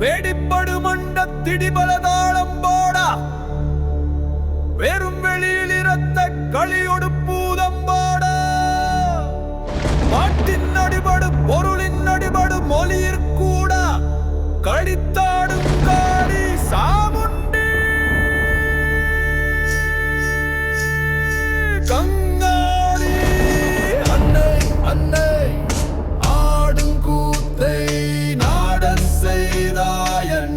வேடிப்படுமண்ட திடிபல தாளம் போடா. வெறும் வெளியில் இரத்த களியொடு பூதம் பாடா. பாட்டின் அடிபடு பொருளின் அடிபடு மொழியிற்கூட கழித்தாடும் ஹிதாயன்